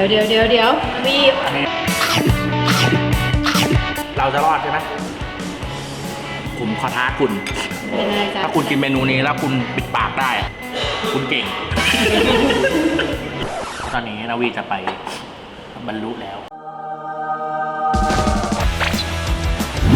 ดี๋ยวเดี๋ยวเดี๋ยวเดี๋ยวมีเราจะรอดใช่ไหมผมขอท้าคุณ เป็นอะไรจ๊ะถ้าคุณกินเมนูนี้แล้วคุณปิดปากได้ คุณเก่ง ตอนนี้นาวีจะไปบรรลุแล้ว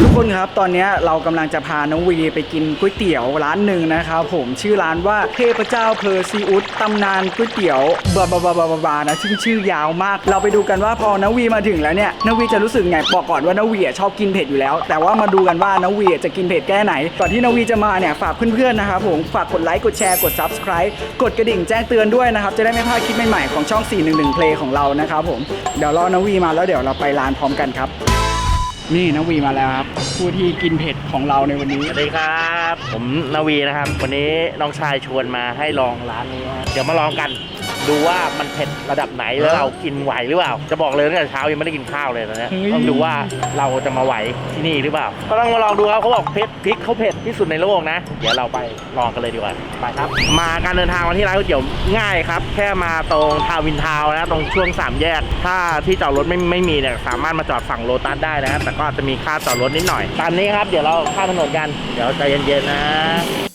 ทุกคนครับตอนนี้เรากำลังจะพาน้องวีไปกินก๋วยเตี๋ยวร้านหนึ่งนะครับผมชื่อร้านว่าเทพเจ้าเพอร์ซีอุสตำนานก๋วยเตี๋ยวบาบาบาบาบาบานะซึ่งชื่อยาวมาก เราไปดูกันว่าพอน้องวีมาถึงแล้วเนี่ยน้องวีจะรู้สึกไงบอกก่อนว่าน้องวีอะชอบกินเผ็ดอยู่แล้ว แต่ว่ามาดูกันว่าน้องวีจะกินเผ็ดแค่ไหนก่อนที่น้องวีจะมาเนี่ยฝากเพื่อนๆนะครับผมฝากกดไลค์กดแชร์กด subscribe กดกระดิ่งแจ้งเตือนด้วยนะครับจะได้ไม่พลาดคลิปใหม่ๆของช่อง 411 Play ของเรานะครับผมเดี๋ยวรอน้องวีมาแล้วเดี๋ยวเราไปร้านพร้อมกันครับ นี่น้องวีมาแล้วครับ ผู้ที่กินเผ็ดของเราในวันนี้ สวัสดีครับ ผมนาวีนะครับ วันนี้น้องชายชวนมาให้ลองร้านนี้ฮะเดี๋ยวมาลองกัน ดูว่ามันเผ็ดระดับไหนแล้วเรากินไหวหรือเปล่า จะบอกเลยตั้งแต่เช้ายังไม่ได้กินข้าวเลยตอนเนี้ยเฮ้ยต้องดูว่าเราจะมาไหวที่นี่หรือเปล่าก็ต้องมาลองดูครับเขาบอกเผ็ดพริกเขาเผ็ดที่สุดในโลกนะ เดี๋ยวเราไปลองกันเลยดีกว่าไปครับ มาการเดินทางมาที่ร้านก๋วยเตี๋ยวง่ายครับ แค่มาตรงทาวน์วินทาวน์นะตรงช่วงสามแยก ถ้าที่จอดรถไม่ไม่มีเนี่ยสามารถมาจอดฝั่งโลตัสได้นะครับแต่ก็อาจจะมีค่าจอดรถนิดหน่อยตามนี้ครับเดี๋ยวเราข้ามถนนกัน เดี๋ยวใจเย็นๆนะ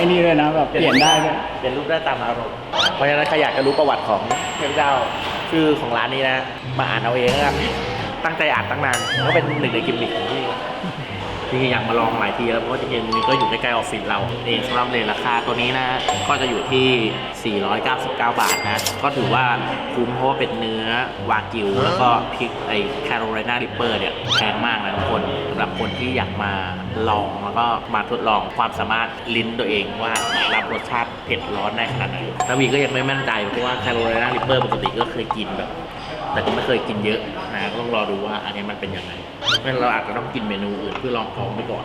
อ้นี่เลยนะแบบเปลี่ยนได้ด้วยเป็นรูปได้ตามอารมณ์ เพราะฉะนั้นใครอยากจะรู้ประวัติของเทพเจ้าชื่อของร้านนี้นะ มาอ่านเอาเองนะครับตั้งใจอ่านตั้งนานก็เป็นหนึ่งในกิมมิคของที่ จริงๆอยากมาลองหลายทีแล้วเพราะว่าจริงๆนี่ก็อยู่ใกล้ๆออฟฟิศเราเองสำหรับเลทราคาตัวนี้นะก็จะอยู่ที่ 499 บาทนะ ก็ถือว่าคุ้มเพราะว่าเป็นเนื้อวากิว แล้วก็พริกไอแคโรไลนาริปเปอร์เนี่ยแพงมากนะทุกคนสำหรับคนที่อยากมาลองแล้วก็มาทดลองความสามารถลิ้นตัวเองว่ารับรสชาติเผ็ดร้อนได้ขนาดไหนนาวีก็ยังไม่มั่นใจเพราะว่าแคโรไลนาริปเปอร์ปกติก็เคยกินแบบ แต่ก็ไม่เคยกินเยอะนะก็ต้องรอดูว่าอันนี้มันเป็นยังไงงั้นเราอาจจะต้องกินเมนูอื่นเพื่อลองของไปก่อน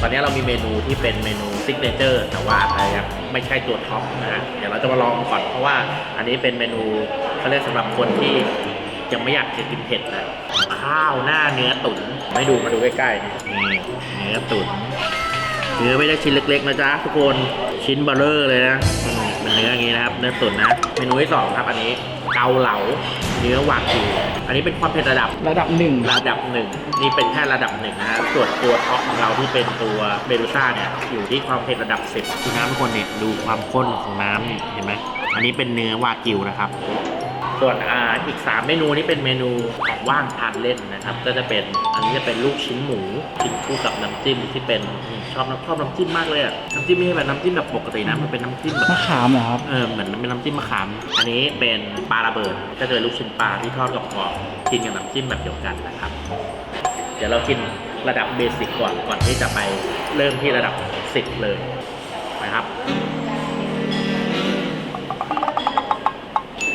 ตอนนี้เรามีเมนูที่เป็นเมนูซิกเนเจอร์แต่ว่าอาจจะยังไม่ใช่ตัวท็อปนะฮะเดี๋ยวเราจะมาลองก่อนเพราะว่าอันนี้เป็นเมนูเขาเรียกสำหรับคนที่ยังไม่อยากจะกินเผ็ดนะข้าวหน้าเนื้อตุ๋นไม่ดูมาดูใกล้ๆนี่เนื้อตุ๋น เนื้อไม่ได้ชิ้นเล็กๆนะจ๊ะทุกคนชิ้นเบลเลอร์เลยนะอืมเป็นเนื้ออย่างนี้นะครับเนื้อตุ๋นนะเมนูที่สองครับอันนี้เกาเหลาเนื้อวากิวอันนี้เป็นความเผ็ดระดับระดับหนึ่งระดับหนึ่งนี่เป็นแค่ระดับหนึ่งนะฮะส่วนตัวท็อปของเราที่เป็นตัวเบรูซ่าเนี่ยอยู่ที่ความเผ็ดระดับสิบคือน้ำทุกคนเนี่ยดูความข้นของน้ำนี่เห็นไหมอันนี้เป็นเนื้อวากิวนะครับ ส่วนอ่าอีก 3 เมนูนี้เป็นเมนูของว่างทานเล่นนะครับ ก็จะเป็นอันนี้จะเป็นลูกชิ้นหมูกินคู่กับน้ำจิ้มที่เป็นนี่ชอบน้ำชอบน้ำจิ้มมากเลยอะน้ำจิ้มไม่ใช่แบบน้ำจิ้มแบบปกตินะมันเป็นน้ำจิ้มแบบมะขามเหรอครับเออเหมือนเป็นน้ำจิ้มมะขาม อันนี้เป็นปลาระเบิดก็จะเป็นลูกชิ้นปลาที่ทอดกับกรอบๆกินกับน้ำจิ้มแบบเดียวกันนะครับ เดี๋ยวเรากินระดับเบสิกก่อนก่อนที่จะไปเริ่มที่ระดับสิบเลยนะครับ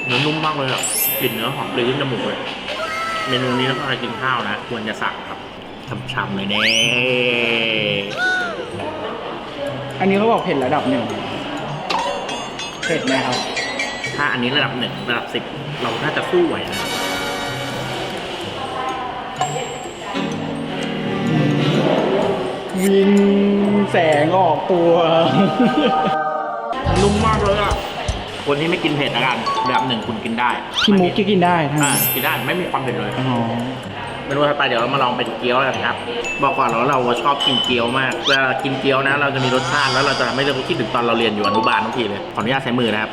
เนื้อนุ่มมากเลยอะกลิ่นเนื้อหอมเลยขึ้นจมูกเลย เมนูนี้ถ้าใครกินข้าวนะ ควรจะสั่งครับช่ำๆเลยเน่อันนี้เขาบอกเผ็ดระดับหนึ่งเผ็ดไหมครับ ถ้าอันนี้ระดับหนึ่งระดับสิบเราน่าจะสู้ไหวนะวิงแสงออกตัว นุ่มมากเลยอะ คนที่ไม่กินเผ็ดละกันแบบหนึ่งคุณกินได้พี่มุกก็กินได้ทั้งอ่ากินได้ไม่มีความเผ็ดเลยอ๋อเมนูถัดไปเดี๋ยวเรามาลองเป็นเกี๊ยวกันครับ บอกก่อนแล้วเราชอบกินเกี๊ยวมากเวลากินเกี๊ยวนะ เราจะมีรสชาติแล้วเราจะไม่ได้คิดถึงตอนเราเรียนอยู่อนุบาลทุกทีเลยขออนุญาตใช้มือนะครับ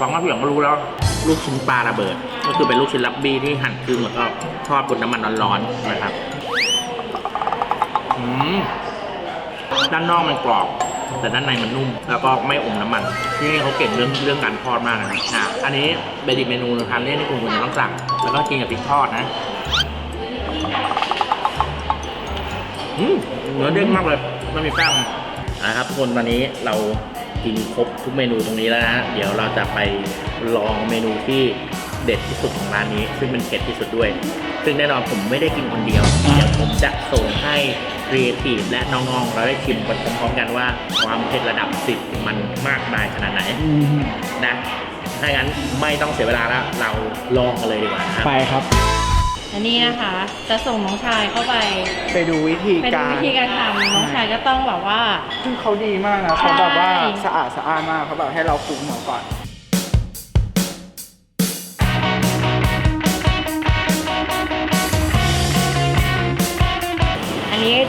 ฟังมาเพียงก็รู้แล้วลูกชิ้นปลาระเบิด ก็คือเป็นลูกชิ้นลับบี้ที่หั่นครึ่งแล้วก็ทอดบนน้ำมันร้อนๆนะครับอืมด้านนอกมันกรอบ แต่ด้านในมันนุ่ม แล้วก็ไม่อมน้ำมัน ที่นี่เขาเก่งเรื่องเรื่องการทอดมากนะอะอันนี้เป็นอีกเมนูทานเล่นที่คุณควรจะต้องสั่ง แล้วก็กินกับพริกทอดนะอืมเนื้อเด้งมากเลยไม่มีแป้งนะครับคนตอนนี้เรากินครบทุกเมนูตรงนี้แล้วนะ เดี๋ยวเราจะไปลองเมนูที่ เด็ดที่สุดของร้านนี้ ซึ่งเป็นเผ็ดที่สุดด้วย ซึ่งแน่นอนผมไม่ได้กินคนเดียวอ่าเดี๋ยวผมจะส่งให้ครีเอทีฟและน้องๆเราได้ชิมไปพร้อมๆกันว่า ความเผ็ดระดับ10มันมากมายขนาดไหนอืมนะถ้างั้นไม่ต้องเสียเวลาแล้วเราลองกันเลยดีกว่านะครับไปครับ อันนี้นะคะ จะส่งน้องชายเข้าไปไปดูวิธีไปดูการวิธีการทำน้องชายก็ต้องแบบว่า ซึ่งเขาดีมากนะเขาแบบว่าใช่ สะอาดสะอาดมากเขาแบบให้เราปรุงหัวก่อน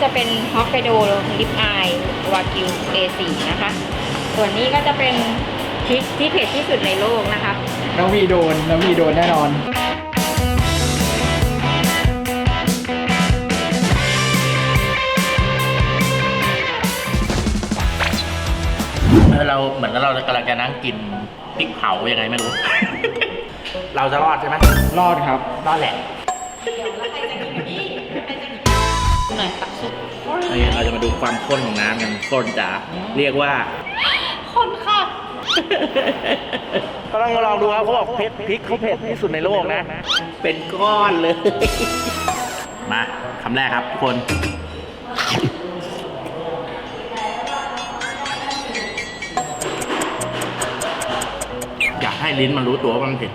จะเป็นฮอกไกโดลิปอายวากิว A4 นะคะ ส่วนนี้ก็จะเป็นพริกที่เผ็ดที่สุดในโลกนะคะ น้องวีโดน น้องวีโดนแน่นอนเออเราเหมือนกับเรากำลังจะนั่งกินพริกเผายังไงไม่รู้ เราจะรอดใช่ไหมรอดครับ รอดแหละ นี่เราจะมาดูความข้นของน้ำกันข้นจ๋าเรียกว่า คนค่ะก็ต้องมาลองดูครับเขาบอกเผ็ดพริกเขาเผ็ดที่สุดในโลกนะ เป็นก้อนเลย มาคำแรกครับทุกคนอยากให้ลิ้นมันรู้ตัวว่ามันเผ็ด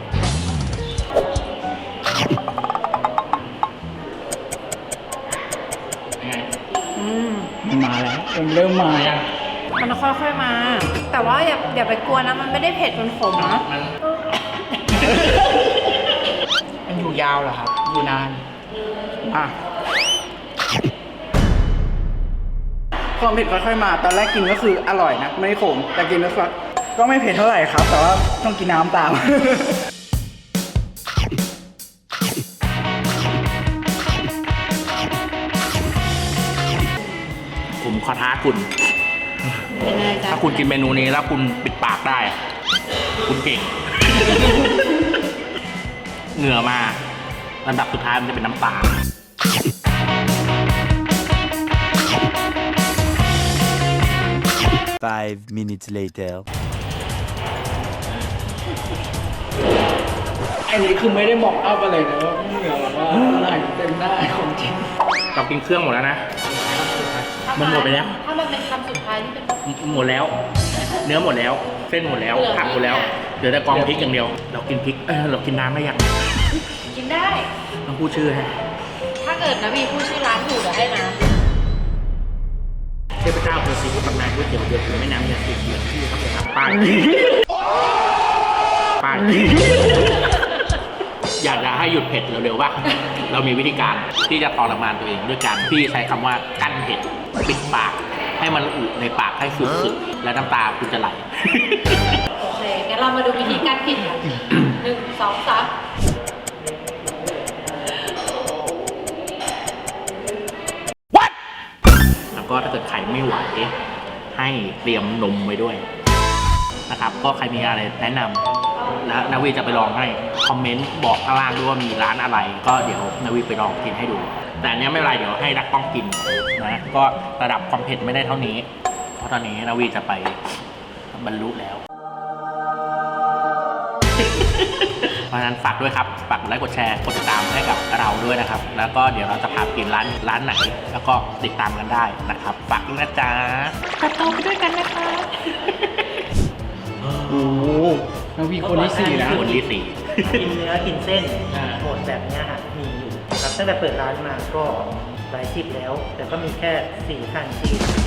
มาแล้วมันเริ่มมาแล้วมันค่อยๆมา แต่ว่าอย่าอย่าไปกลัวนะ มันไม่ได้เผ็ดจนขมนะมันมันอยู่ยาวเหรอครับ อยู่นาน อะความเผ็ดค่อยๆมา ตอนแรกกินก็คืออร่อยนะ ไม่ขม แต่กินแล้วก็ก็ไม่เผ็ดเท่าไหร่ครับ แต่ว่าต้องกินน้ำตาม ขอท้าคุณเป็นไงจ๊ะถ้าคุณกินเมนูนี้แล้วคุณปิดปากได้ คุณเก่ง เหงื่อมาลำดับสุดท้ายมันจะเป็นน้ำตา Five minutes later. อันนี้คือไม่ได้บอกอัพอะไรนะว่าเหงื่อแบบว่าไหลเต็มหน้าของจริง เรากินเครื่องหมดแล้วนะ มันหมดไปแล้ว ถ้ามันเป็นคำสุดท้ายที่เป็น หมดแล้ว เนื้อหมดแล้ว เส้นหมดแล้วเหลือผักหมดแล้วพริกอะ เหลือแต่กองพริกอย่างเดียว เรากินพริกเออเรากินน้ำได้ยังกินได้ ต้องพูดชื่อให้ถ้าเกิดนะมีผู้ชื่อร้านถูกเดี๋ยวให้นะ เทพเจ้าคือซีฟู้ดตำนานก๋วยเตี๋ยวเดือดแม่น้ำยาสีเดือดที่เขาไปทำป้ายป้ายอยากจะให้หยุดเผ็ดเร็วๆป่ะเรามีวิธีการที่จะทรมานตัวเองด้วยการที่ใช้คำว่ากั้นเผ็ด ปิดปาก ให้มันอุในปากให้สุดๆและน้ำตาคุณจะไหล โอเค งั้นเรามาดูวิธีการกินกันหนึ่งสองสามแล้วก็ถ้าเกิดใครไม่ไหว ให้เตรียมนมไว้ด้วยนะครับ ก็ใครมีอะไรแนะนำแล้วนาวีจะไปลองให้ คอมเมนต์บอกข้างล่างด้วยว่ามีร้านอะไร ก็เดี๋ยวนาวีไปลองกินให้ดู แต่อันเนี้ยไม่เป็นไรเดี๋ยวให้ดักกล้องกินนะก็ระดับความเผ็ดไม่ได้เท่านี้ เพราะตอนนี้นาวีจะไปบรรลุแล้ว เพราะฉะนั้นฝากด้วยครับฝากกดไลค์กดแชร์กดติดตามให้กับเราด้วยนะครับ แล้วก็เดี๋ยวเราจะพาไปกินร้านร้านไหน แล้วก็ติดตามกันได้นะครับฝากด้วยนะจ๊ะตัดต่อไปด้วยกันนะคะโอ้โหน้องวีคนที่สี่นะคนที่สี่กินเนื้อกินเส้นอ่าหมดแบบเนี้ยฮะมีอยู่ครับ ตั้งแต่เปิดร้านมาก็หลายสิบแล้ว แต่ก็มีแค่สี่ท่านที่